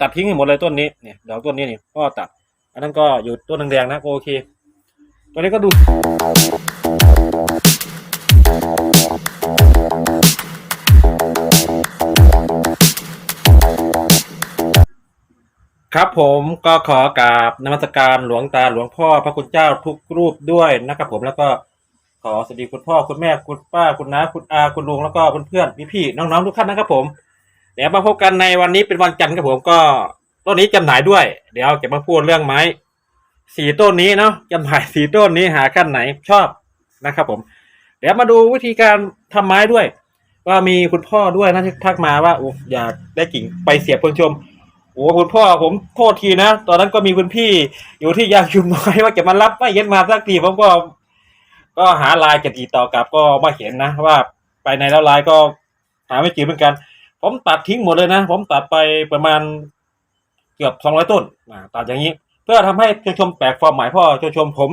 ตัดทิ้งให้หมดเลยต้นนี้เนี่ยดอกต้นนี้นี่พ่อตัด อันนั้นก็อยู่ต้นแดงๆนะโอเค ตัวนี้ก็ดูครับผมก็ขอกราบนมัสการหลวงตาหลวงพ่อพระคุณเจ้าทุกรูปด้วยนะครับผมแล้วก็ขอสวัสดีคุณพ่อคุณแม่คุณป้าคุณน้าคุณอาคุณลุงแล้วก็เพื่อนๆพี่ๆน้องๆทุกท่านนะครับผม เดี๋ยวมาพบกันในวันนี้เป็นวันจันทร์ครับผมก็ต้นนี้จำหน่ายด้วย เดี๋ยวจะมาพูดเรื่องไม้สี่ต้นนี้เนาะจำหน่ายสี่ต้นนี้หาขั้นไหนชอบนะครับ ผม เดี๋ยวมาดูวิธีการทำไม้ด้วย ว่ามีคุณพ่อด้วยนะที่ทักมาว่าโอ้อยากได้กิ่งไปเสียบคนชมโอ้คุณพ่อผมโทษทีนะตอนนั้นก็มีคุณพี่อยู่ที่ยางชุมน้อยว่าจะมารับไม่เย็นมาสักทีผมก็ ก็หาลายจะติดต่อกลับก็มาเห็นนะว่าไปในแล้วลน์ก็หาไม่เจอเหมือนกัน ผมตัดทิ้งหมดเลยนะ ผมตัดไปประมาณเกือบสองร้อยต้นตัดอย่างนี้ เพื่อทำให้ชมชมแปลกความหมายพ่อชมชมผม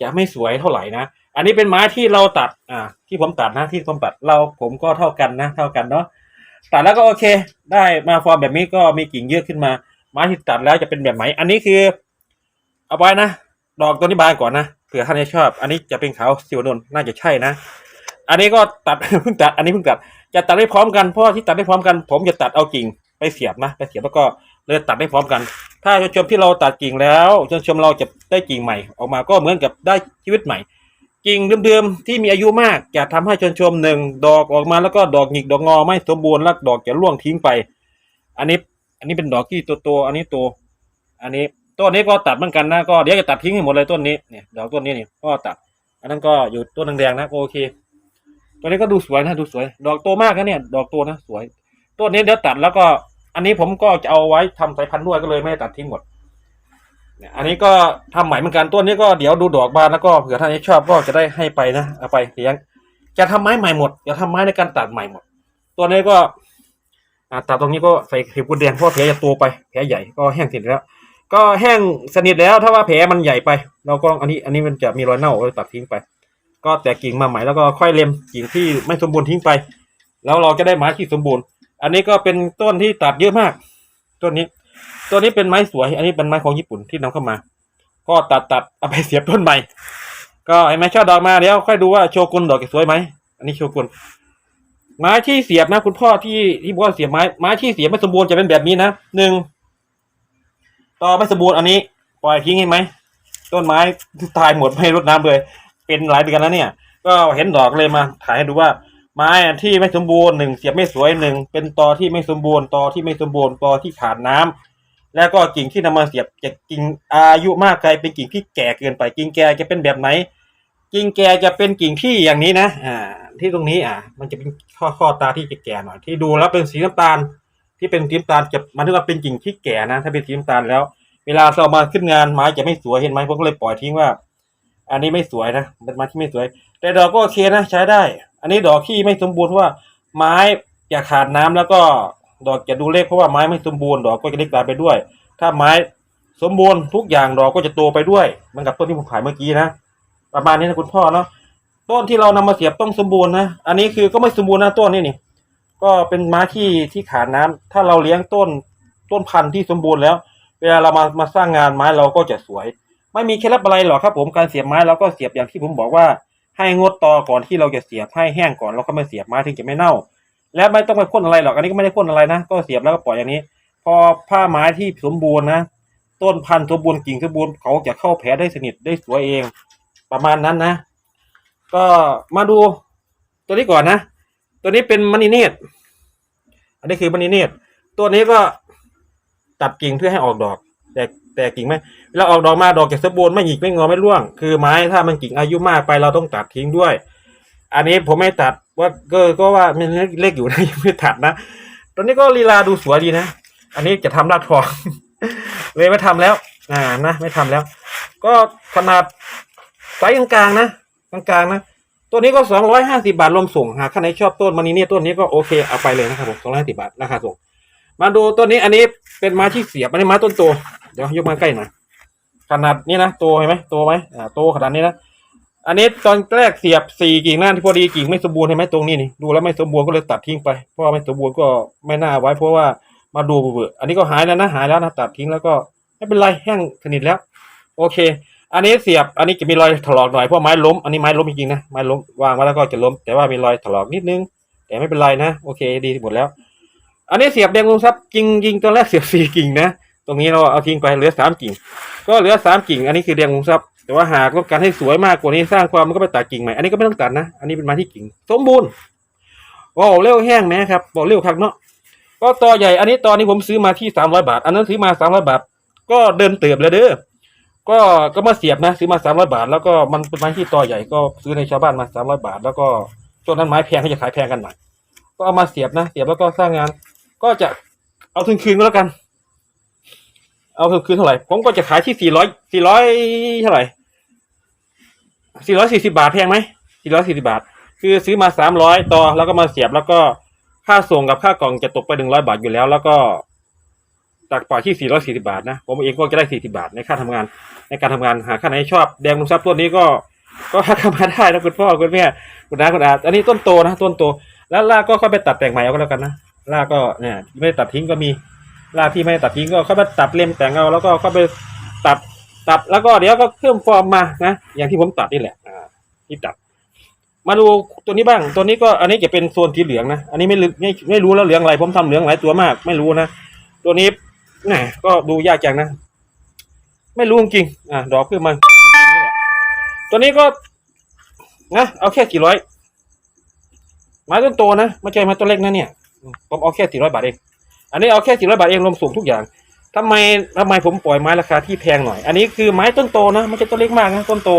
จะไม่สวยเท่าไหร่นะ อันนี้เป็นไม้ที่เราตัด อ่า ที่ผมตัดนะ ที่ผมตัดเราผมก็เท่ากันนะ เท่ากันเนาะ ตัดแล้วก็โอเค ได้มาฟอร์มแบบนี้ก็มีกิ่งเยอะขึ้นมา ไม้ที่ตัดแล้วจะเป็นแบบไหน อันนี้คือ เอาไว้นะ ดอกตัวนี้บานก่อนนะ เผื่อท่านจะชอบ อันนี้จะเป็นขาวสิวนวลน่าจะใช่นะ อันนี้ก็ตัด เพิ่งตัด อันนี้เพิ่งตัด จะตัดได้พร้อมกัน เพราะที่ตัดได้พร้อมกัน ผมจะตัดเอากิ่งไปเสียบนะ ไปเสียบแล้วก็เลยตัดได้พร้อมกัน ถ้าชมที่เราตัดกิ่งแล้วชมเราจะได้กิ่งใหม่ ออกมาก็เหมือนกับได้ชีวิตใหม่ กิ่งเดิมๆที่มีอายุมากจะทำให้ชนชมหนึ่งดอกออกมาแล้วก็ดอกหงิกดอกงอไม่สมบูรณ์แล้วดอกจะร่วงทิ้งไป อันนี้ อันนี้เป็นดอกที่ตัวโตๆอันนี้ตัว อันนี้ต้นนี้ก็ตัดเหมือนกันนะ ก็เดี๋ยวจะตัดทิ้งให้หมดเลยต้นนี้ เนี่ยดอกต้นนี้เนี่ยก็ตัด อันนั้นก็อยู่ต้นแดงๆนะโอเค ตัวนี้ก็ดูสวยนะดูสวย ดอกโตมากนะเนี่ย ดอกโตนะสวย ต้นนี้เดี๋ยวตัดแล้วก็ อันนี้ผมก็จะเอาไว้ทำสายพันธุ์ด้วยก็เลยไม่ได้ตัดทิ้งหมดเนี่ยอันนี้ก็ทำใหม่เหมือนกันต้นนี้ก็เดี๋ยวดูดอกบานแล้วก็เผื่อท่านชอบก็จะได้ให้ไปนะเอาไปเลี้ยงจะทำไม้ใหม่หมดจะทำไม้ในการตัดใหม่หมด ตัวนี้ก็ตัดตรงนี้ก็ใส่เข็มกุดแดงเพราะแผลจะโตไปแผลใหญ่ก็แห้งสนิทแล้ว ก็แห้งสนิทแล้วถ้าว่าแผลมันใหญ่ไป เราก็อันนี้อันนี้มันจะมีรอยเน่าเราตัดทิ้งไป ก็แตกกิ่งมาใหม่แล้วก็ค่อยเล็มกิ่งที่ไม่สมบูรณ์ทิ้งไป แล้วเราจะได้ไม้ที่สมบูรณ์ อันนี้ก็เป็นต้นที่ตัดเยอะมาก ต้นนี้ตัวนี้เป็นไม้สวย อันนี้เป็นไม้ของญี่ปุ่นที่นำเข้ามา ก็ตัดตัดเอาไปเสียบต้นใหม่ ก็ไอ้ไม้ช่อดอกมาเดี๋ยวค่อยดูว่าโชกุนดอกจะสวยไหมอันนี้โชกุนไม้ที่เสียบนะ คุณพ่อที่ที่บอกว่าเสียบไม้ไม้ที่เสียบไม่สมบูรณ์จะเป็นแบบนี้นะหนึ่งต่อไม่สมบูรณ์อันนี้ ปล่อยทิ้งให้ไหมต้นไม้ตายหมดไม่รดน้ำเลย เป็นหลายเดือนแล้วเนี่ย ก็เห็นดอกเลยมาถ่ายให้ดูว่า ไม้ที่ไม่สมบูรณ์หนึ่งเสียบไม่สวยหนึ่งเป็นตอที่ไม่สมบูรณ์ตอที่ไม่สมบูรณ์ตอที่ขาดน้ำแล้วก็กิ่งที่นำมาเสียบจะกิ่งอายุมากกลายเป็นกิ่งที่แก่เกินไปกิ่งแก่จะเป็นแบบไหนกิ่งแก่จะเป็นกิ่งที่อย่างนี้นะ อ่า ที่ตรงนี้อ่ามันจะเป็นข้อข้อตาที่จะแก่หน่อย ที่ดูแล้วเป็นสีน้ำตาล ที่เป็นสีน้ำตาลจะมันถือว่าเป็นกิ่งที่แก่นะ ถ้าเป็นสีน้ำตาลแล้ว เวลาเรามาขึ้นงานไม้จะไม่สวยเห็นไหมผมก็เลยปล่อยทิ้งว่า อันนี้ไม่สวยนะเป็นไม้ที่ไม่สวย แต่ดอกก็โอเคนะใช้ได้ อันนี้ดอกที่ไม่สมบูรณ์เพราะว่าไม้จะขาดน้ำแล้วก็ดอกจะดูเล็กเพราะว่าไม้ไม่สมบูรณ์ดอกก็จะเล็กตามไปด้วย ถ้าไม้สมบูรณ์ทุกอย่างดอกก็จะโตไปด้วยเหมันกับต้นที่ผมขายเมื่อกี้นะประมาณนี้นะคุณพ่อเนาะต้นที่เรานำมาเสียบต้องสมบูรณ์นะอันนี้คือก็ไม่สมบูรณ์นะต้นนี่นี่ก็เป็นไม้ที่ที่ขาดน้ำถ้าเราเลี้ยงต้นต้นพันธุ์ที่สมบูรณ์แล้ว เวลาเรามามาสร้างงานไม้เราก็จะสวย ไม่มีเคล็ดลับอะไรหรอกครับผมการเสียบไม้เราก็เสียบอย่างที่ผมบอกว่า ให้งดตอก่อนที่เราจะเสียบให้แห้งก่อนแล้วก็มาเสียบไม้ถึงจะไม่เน่า และไม่ต้องไปพ่นอะไรหรอกอันนี้ก็ไม่ได้พ่นอะไรนะ ก็เสียบแล้วก็ปล่อยอย่างนี้ พอผ้าไม้ที่สมบูรณ์นะต้นพันธุ์สมบูรณ์กิ่งสมบูรณ์เขาจะเข้าแผลได้สนิทได้สวยเอง ประมาณนั้นนะ ก็มาดูตัวนี้ก่อนนะ ตัวนี้เป็นมณีเนตรอันนี้คือมณีเนตรตัวนี้ก็ตัดกิ่งเพื่อให้ออกดอก แต่กิ่งไม่เวลาออกดอกมาดอกจะสมบูรณ์ไม่หยิกไม่งอไม่ร่วง คือไม้ถ้ามันกิ่งอายุมากไปเราต้องตัดทิ้งด้วย อันนี้ผมไม่ตัดว่าก็ก็ว่ามันเล็กอยู่นะยังไม่ตัดนะตัวนี้ก็ลีลาดูสวยดีนะอันนี้จะทำรากทองเลยไม่ทำแล้ว อ่านะไม่ทำแล้ว ก็ขนาดไซส์กลางๆนะกลางๆนะตัวนี้ก็สองร้อยห้าสิบาทรวมส่งหากใครชอบต้นมันนี้เนี่ยต้นนี้ก็โอเคเอาไปเลยนะครับผมสองร้อยห้าสิบาทราคาส่งมาดูต้นนี้อันนี้เป็นไม้ที่เสียบอันนี้ไม้ต้นโต เดี๋ยวยกมาใกล้หน่อยขนาดนี้นะโตเห็นไหมโตไหมอ่าโตขนาดนี้นะอันนี้ตอนแรกเสียบสี่กิ่งหน้าที่พอดีกิ่งไม่สมบูรณ์เห็นไหมตรงนี้นี่ดูแล้วไม่สมบูรณ์ก็เลยตัดทิ้งไปเพราะว่าไม่สมบูรณ์ก็ไม่น่าไว้ เพราะว่ามาดูเบื่ออันนี้ก็หายแล้วนะหายแล้วนะตัดทิ้งแล้วก็ไม่เป็นไรแห้งสนิทแล้ว โอเค อันนี้เสียบอันนี้จะมีรอยถลอกหน่อยเพราะไม้ล้มอันนี้ไม้ล้มจริงๆนะไม้ล้มวางไว้แล้วก็จะล้ม แต่ว่ามีรอยถลอกนิดนึง แต่ไม่เป็นไรนะ โอเค ดีหมดแล้ว อันนี้เสียบแดงลงทรัพย์จริงจริงตอนแรกเสียบสี่กิ่งนะ ตรงนี้เราเอาทิ้งไปเหลือสามกิ่ง ก็เหลือสามกิ่ง อันนี้คือแดงลุงทรัพย์แต่ว่าหากต้องการให้สวยมากกว่านี้สร้างความมันก็ไปตัดกิ่งใหม่ อันนี้ก็ไม่ต้องตัดนะ อันนี้เป็นไม้ที่กิ่ง สมบูรณ์โอ้เร็วแห้งแม้ครับบอกเร็วครับเนาะ ก็ต่อใหญ่ อันนี้ตอนนี้ผมซื้อมาที่สามร้อยบาท อันนั้นซื้อมาสามร้อยบาท ก็เดินเติบเลยเด้อ ก็ก็มาเสียบนะ ซื้อมาสามร้อยบาท แล้วก็มันเป็นไม้ที่ต่อใหญ่ ก็ซื้อในชาวบ้านมาสามร้อยบาท แล้วก็ช่วงนั้นไม้แพงเขาจะขายแพงกันหน่อย ก็เอามาเสียบนะ เสียบแล้วก็สร้างงาน ก็จะเอาทุนคืนก็แล้วกัน เอาคืนเท่าไหร่ ผมก็จะขายที่สี่ร้อยสี่ร้อยเท่าไหร่สี่ร้อยสี่สิบาทแพงไหมสี่ร้อยสี่สิบาท คือซื้อมาสามร้อยต่อแล้วก็มาเสียบแล้วก็ค่าส่งกับค่ากล่องจะตกไปหนึ่งร้อยบาทอยู่แล้ว แล้วก็จากปล่อยที่สี่ร้อยสี่สิบาทนะผมเองก็จะได้สี่สิบาทในค่าทำงาน ในการทำงานหาค่าไหนชอบแดงลุงทรัพย์ตัวนี้ก็ก็เข้ามาได้นะคุณพ่อคุณแม่คุณน้าคุณอาอันนี้ต้นโตนะต้นโต แล้วลากก็ค่อยไปตัดแต่งใหม่เอาก็แล้วกันนะลากก็เนี่ยไม่ได้ตัดทิ้งก็มี ลากที่ไม่ได้ตัดทิ้งก็ค่อยไปตัดเล่มแต่งเอาแล้วก็ค่อยไปตัดตัดแล้วก็เดี๋ยวก็เพิ่มฟอร์มมานะอย่างที่ผมตัดนี่แหละอ่าที่ตัด มาดูตัวนี้บ้างตัวนี้ก็อันนี้จะเป็นโซนสีเหลืองนะอันนี้ไม่ลึกไม่ไม่รู้แล้วเหลืองอะไรผมทำเหลืองหลายตัวมาก ไม่รู้นะตัวนี้แหมก็ดูยากจังนะ ไม่รู้จริงอะดอกขึ้นมาตัวนี้ก็นะเอาแค่กี่ร้อยไม้ต้นโตนะไม่ใช่ไม้ต้นเล็กนะเนี่ยผมเอาแค่สี่ร้อยบาทเอง อันนี้เอาแค่สี่ร้อยบาทเองรวมส่งทุกอย่างทำไมทำไมผมปล่อยไม้ราคาที่แพงหน่อย อันนี้คือไม้ต้นโตนะไม่ใช่ต้นเล็กมากนะต้นโต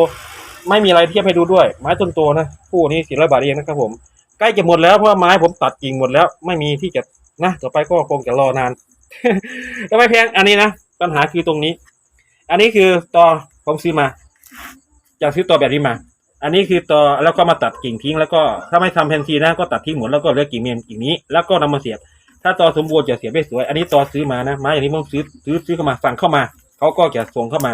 ไม่มีอะไรเทียบให้ดูด้วย ไม้ต้นโตนะคู่นี้สี่ร้อยบาทเองนะครับผมใกล้จะหมดแล้วเพราะว่าไม้ผมตัดกิ่งหมดแล้ว ไม่มีที่จะนะต่อไปก็คงจะรอนานก็ไม่แพงอันนี้นะปัญหาคือตรงนี้ อันนี้คือตอผมซื้อมาจะซื้อตอแบบนี้มาอันนี้คือตอแล้วก็มาตัดกิ่งทิ้งแล้วก็ถ้าไม่ทำแพนทีนะก็ตัดทิ้งหมดแล้วก็เหลือกิ่งเมนกิ่งนี้ แล้วก็นำมาเสียบ ถ้าตอสมบูรณ์จะเสียไม่สวย อันนี้ตอซื้อมานะไม้อย่างนี้ผมซื้อซื้อซื้อเข้ามาสั่งเข้ามาเขาก็จะส่งเข้ามา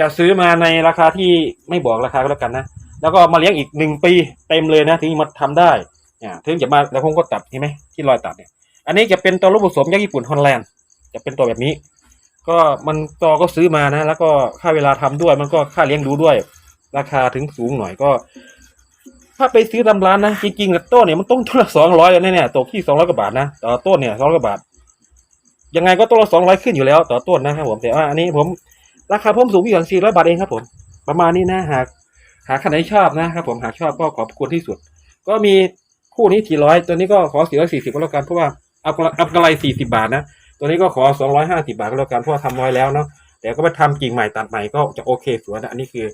จะซื้อมาในราคาที่ไม่บอกราคาก็แล้วกันนะแล้วก็มาเลี้ยงอีกหนึ่งปีเต็มเลยนะถึงมาทำได้อ่าถึงจะมาแล้วผมก็ตัดเห็นไหมที่รอยตัดเนี่ย อันนี้จะเป็นตัวลูกผสมยักษ์ญี่ปุ่นฮอลแลนด์จะเป็นตัวแบบนี้ ก็มันตอก็ซื้อมานะ แล้วก็ค่าเวลาทำด้วย มันก็ค่าเลี้ยงดูด้วย ราคาถึงสูงหน่อยก็ ถ้าไปซื้อตามร้านนะจริงๆกับต้นเนี่ยมันต้องต้นละสองร้อยเลยเนี่ยตกที่สองร้อยกว่าบาทนะต่อต้นเนี่ยสองร้อยกว่าบาทยังไงก็ต้นละสองร้อยขึ้นอยู่แล้ว ต่อต้นนะครับผมแต่ว่าอันนี้ผมราคาเพิ่มสูงที่อย่างสี่ร้อยบาทเองครับผม ประมาณนี้นะหากหากใครชอบนะครับผมหากชอบก็ขอบคุณที่สุด ก็มีคู่นี้สี่ร้อยตัวนี้ก็ขอสี่ร้อยสี่สิบก็แล้วกันเพราะว่าเอากรเอากำไรสี่สิบาทนะตัวนี้ก็ขอสองร้อยห้าสิบาทก็แล้วกันเพราะว่าทำน้อยแล้วเนาะแต่ก็ไปทำกิ่งใหม่ตัดใหม่ก็จะโอเคสวยนะอันนี้คือ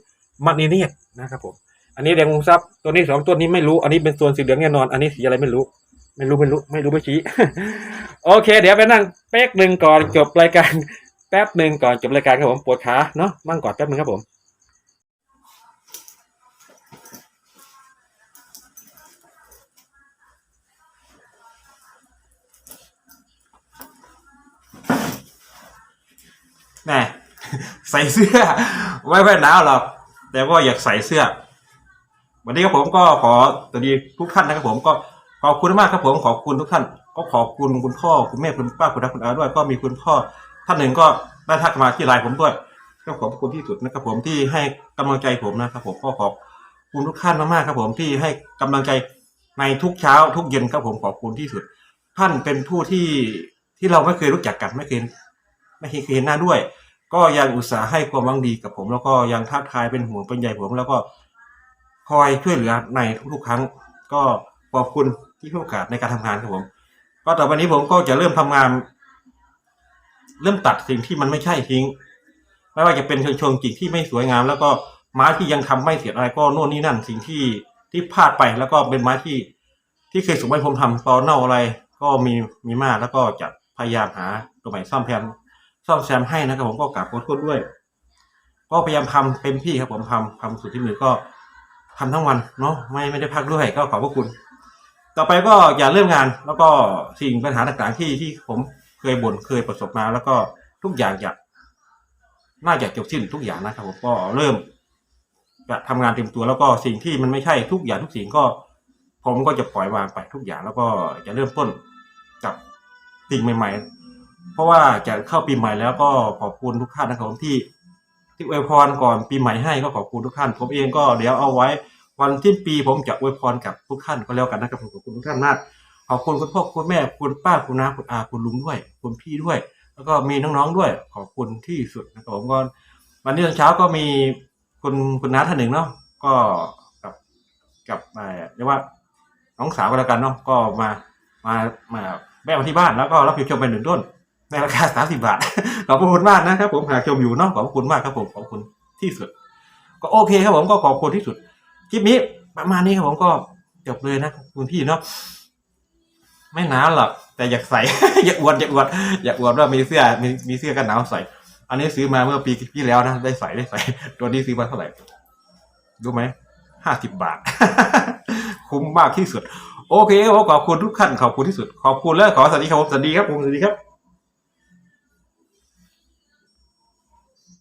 มัดนีเนียนะครับผม อันนี้แดงวงซับตัวนี้สองตัวนี้ไม่รู้ อันนี้เป็นส่วนสีเหลืองแน่นอน อันนี้สีอะไรไม่รู้ ไม่รู้ไม่รู้ ไม่รู้ไม่ชี้ โอเค เดี๋ยวไปนั่งแป๊กหนึ่งก่อนจบรายการ แป๊บหนึ่งก่อนจบรายการครับผมปวดขาเนาะนั่งก่อนแป๊บหนึ่งครับผมแหม่ใส่เสื้อ ไม่ไม่หนาวหรอกแต่ว่าอยากใส่เสื้อ วันนี้ครับผมก็ขอสวัสดีทุกท่านนะครับผมก็ขอบคุณมากครับผมขอบคุณทุกท่าน ก็ขอบคุณคุณพ่อคุณแม่คุณป้าคุณน้าคุณอาด้วย ก็มีคุณพ่อท่านหนึ่งก็ได้ทักมาที่ไลน์ผมด้วยก็ขอบคุณที่สุดนะครับผมที่ให้กำลังใจผมนะครับผมก็ขอบคุณทุกท่านมากๆครับผมที่ให้กำลังใจในทุกเช้า ทุกเย็นครับผมขอบคุณที่สุด ท่านเป็นผู้ที่ที่เราไม่เคยรู้จักกันไม่เคยไม่เคยเห็นหน้าด้วย ก็ยังอุตส่าห์ให้ความหวังดีกับผม แล้วก็ยังท้าทายเป็นห่วงเป็นใยผมแล้วก็ อยช่วยเหลือในทุกๆครั้ง ก็ขอบคุณที่ให้โอกาสในการทำงานครับผม ก็ต่อไปนี้ผมก็จะเริ่มทำงาน เริ่มตัดสิ่งที่มันไม่ใช่ทิ้ง ไม่ว่าจะเป็นเชิงชงกิ่งที่ไม่สวยงาม แล้วก็ไม้ที่ยังทำไม่เสร็จอะไรก็โน่นนี่นั่น สิ่งที่ที่พลาดไปแล้วก็เป็นไม้ที่ ที่เคยส่งให้ผมทำตอนเน่าอะไร ก็มีมีมากแล้วก็จะพยายามหาตัวใหม่ซ่อมแซมซ่อมแซมให้นะครับผมก็กราบขอโทษด้วย ก็พยายามทำเต็มที่ครับผมทำทำสุดที่มือก็ ทำทั้งวันเนาะไม่ไม่ได้พักด้วยก็ขอบพระคุณ ต่อไปก็อย่าเริ่มงาน แล้วก็สิ่งปัญหาต่างๆที่ที่ผมเคยบ่นเคยประสบมา แล้วก็ทุกอย่างจะน่าจะจบสิ้นทุกอย่างนะครับผมก็เริ่มจะทำงานเต็มตัวแล้วก็สิ่งที่มันไม่ใช่ทุกอย่างทุกสิ่งก็ผมก็จะปล่อยวางไปทุกอย่างแล้วก็จะเริ่มต้นกับสิ่งใหม่ ๆ เพราะว่าจะเข้าปีใหม่แล้วก็ขอบคุณทุกท่านนะครับผมที่ ที่อวยพรก่อนปีใหม่ให้ก็ขอบคุณทุกท่าน ผมเองก็เดี๋ยวเอาไว้วันที่ปีผมจะอวยพรกับทุกท่านก็แล้วกันนะครับผมขอบคุณทุกท่านมากขอบคุณคุณพ่อคุณแม่คุณป้าคุณน้าคุณอาคุณลุงด้วย คุณพี่ด้วย แล้วก็มีน้องๆด้วย ขอบคุณที่สุดนะครับผมก็วันนี้ตอนเช้าก็มีคุณคุณน้าท่านหนึ่งเนาะก็กับกับเรียกว่าน้องสาวก็แล้วกันเนาะก็มามามาแวะมาที่บ้านแล้วก็รับผิดชมไปหนึ่งต้น ในราคาสามสิบาท ขอบคุณมากนะครับ ผมหากชมอยู่เนาะขอบคุณมากครับผมขอบคุณที่สุด ก็โอเคครับผมก็ขอบคุณที่สุดคลิปนี้ประมาณนี้ครับผมก็จบเลยนะคุณพี่เนาะไม่หนาวหรอกแต่อยากใส่ อย่าอวดอย่าอวดอย่าอวดว่ามีเสื้อมีมีเสื้อกันหนาวใส่ อันนี้ซื้อมาเมื่อปีที่แล้วนะได้ใส่ได้ใส่ ตัวนี้ซื้อมาเท่าไหร่รู้ไหมห้าสิบบาท คุ้มมากที่สุด โอเคผมขอบคุณทุกท่านขอบคุณที่สุด ขอบคุณและขอสวัสดีครับผมสวัสดีครับผมสวัสดีครับ